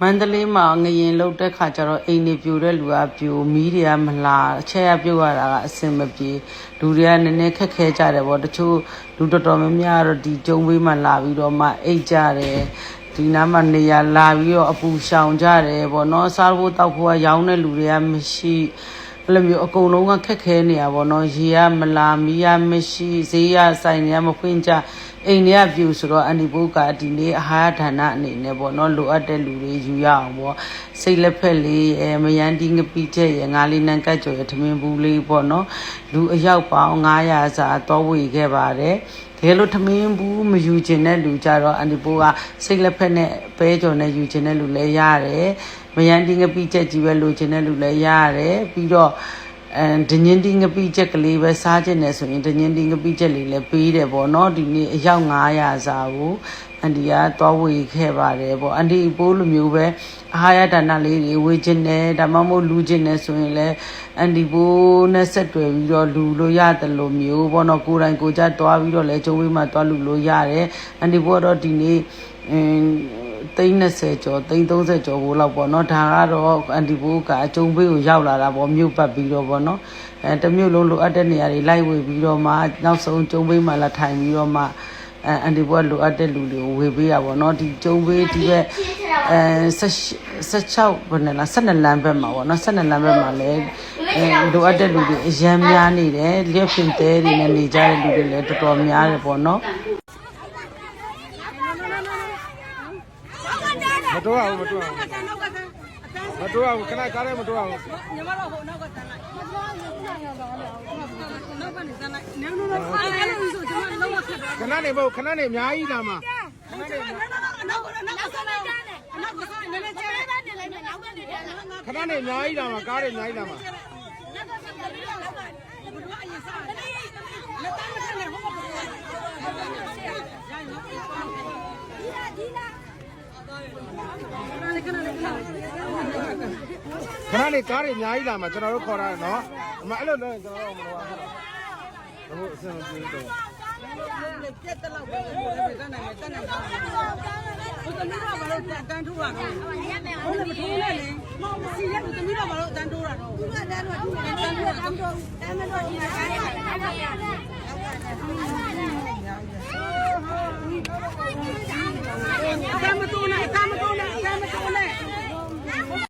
မန္တလေးမှာငရင်လုတ်တဲ့ခါကျတော့အိမ်နေပြိုတဲ့လူကပြိုမီးတွေကမလာအချက်ရပြုတ်ရတာကအဆင်မပြေလူတွေကနည်းနည်းခက်ခဲကြတယ်ပေါ့တချို့လူတော်တော်များများကတော့ဒီကျုံဘေးမှာလာပြီးတော့မှအိတ်ကြတယ်ဒီနားမှာနေရလာပြီးတော့အပူရှောင်ကြတယ်ပေါ့နော်စားဖို့တောက်ဖို့ကရောင်းတဲ့လူတွေကမရှိအဲ့လိုမျိုးအကုန်လုံးကခက်ခဲနေရပါတော့ရေကမလာမီးရမရှိဈေးရဆိုင်တွေကမဖွင့်ကြ အိမ်တွေကပြူဆိုတော့အန်ဒီဘုတ်ကဒီနေ့အာဟာရဌာနအနေနဲ့ပေါ့နော်လိုအပ်တဲ့လူတွေယူရအောင်ပေါ့စိတ်လက်ဖက်လေးအဲမယန်းတီးငပိချက်ရငါးလေးနန်းကတ်ကြော်ရထမင်းဘူးလေးပေါ့နော်လူအယောက်ပေါင်း900စာတော့ဝေခဲ့ပါတယ်တကယ်လို့ထမင်းဘူးမယူခြင်းတဲ့လူကြတော့အန်ဒီဘိုးကစိတ်လက်ဖက်နဲ့ပဲကြော်နဲ့ယူခြင်းတဲ့လူလည်းရတယ်မယန်းတီးငပိချက်ကြီးပဲလိုခြင်းတဲ့လူလည်းရတယ်ပြီးတော့ အဲဒညင်းတင်းငပိချက်ကလေးပဲစားခြင်းနဲ့ဆိုရင်ဒညင်းတင်းငပိချက်လေးလည်းပေးတယ်ပေါ့နော်ဒီနေ့အယောက်900စာကိုအန်ဒီကသွားဝေခဲ့ပါတယ်ပေါ့အန်ဒီပိုးလိုမျိုးပဲအာဟာရဒါနလေးတွေဝေခြင်းနဲ့ဒါမှမဟုတ်လူခြင်းနဲ့ဆိုရင်လည်းအန်ဒီပိုးနဲ့ဆက်တွယ်ပြီးတော့လူလို့ရတယ်လို့မျိုးပေါ့နော်ကိုယ်တိုင်ကိုယ်ကြသွားပြီးတော့လည်းကျုံးဝေးမှာသွားလူလို့ရတယ်အန်ဒီပိုးကတော့ဒီနေ့အင်း သိန်း20ကျော်သိန်း30ကျော်ဘိုးလောက်ပေါ့နော်ဒါကတော့အန်တီဘိုးကအကျုံဘေးကိုရောက်လာတာပေါ့မြို့ပတ်ပြီးတော့ပေါ့နော်အဲတစ်မြို့လုံးလိုအပ်တဲ့နေရာတွေလိုက်ဝေပြီးတော့မှနောက်ဆုံးကျုံဘေးမှာလာထိုင်ပြီးတော့မှအဲအန်တီဘိုးကလိုအပ်တဲ့လူတွေကိုဝေပေးရပါတော့ဒီကျုံဘေးဒီဘက်အဲ16ဘယ်နဲ့လား12လမ်းဘက်မှာပေါ့နော်12လမ်းဘက်မှာလည်းအဲလိုအပ်တဲ့လူတွေအရန်များနေတယ်လျက်ဖင်တဲတွေနဲ့နေကြတဲ့လူတွေလည်းတော်တော်များတယ်ပေါ့နော် မတော်အောင်မတော်အောင်မတော်အောင်ခဏကားရဲမတော်အောင်ညီမတို့ဟိုနောက်ကတန်းလိုက်နောက်ကနေတန်းလိုက်နင်းနင်းအဲ့လိုဆိုကျွန်တော်လုံးဝခက်တယ်ခဏနေမဟုတ်ခဏနေအများကြီးလာမှာနောက်ကနောက်ကနောက်ကဆက်လိုက်နောက်ကဆက်နည်းနည်းကျဲနေလိုက်မယ်နောက်ကနေတန်းလိုက်ခဏနေအများကြီးလာမှာကားတွေအများကြီးလာမှာနောက်ကဆက်ပြီးတော့နောက်ကဘယ်လိုအရင်စားလက်တန်းမထနဲ့ဟိုကဘယ်လိုရိုင်းနော်ဒီလားဒီလား ခဏလေးခဏလေးခဏလေးခဏနေကားတွေအများကြီးလာမှာကျွန်တော်တို့ခေါ်တာနော်အမအဲ့လိုလည်းကျွန်တော်တို့မတော်ဘူးဟုတ်အစင်ပြေတော့ပြက်တက်လောက်ပဲတက်နိုင်မယ်တက်နိုင်မယ်ဟိုတမီးတော့ဘာလို့တန်းထိုးတာတော့ဟုတ်တယ်မထိုးနဲ့လေစီရက်တမီးတော့ဘာလို့တန်းထိုးတာတော့သူကတန်းတော့သူကတန်းထိုးတာတန်းထိုးတန်းမတော့ဒီမှာကားရတယ်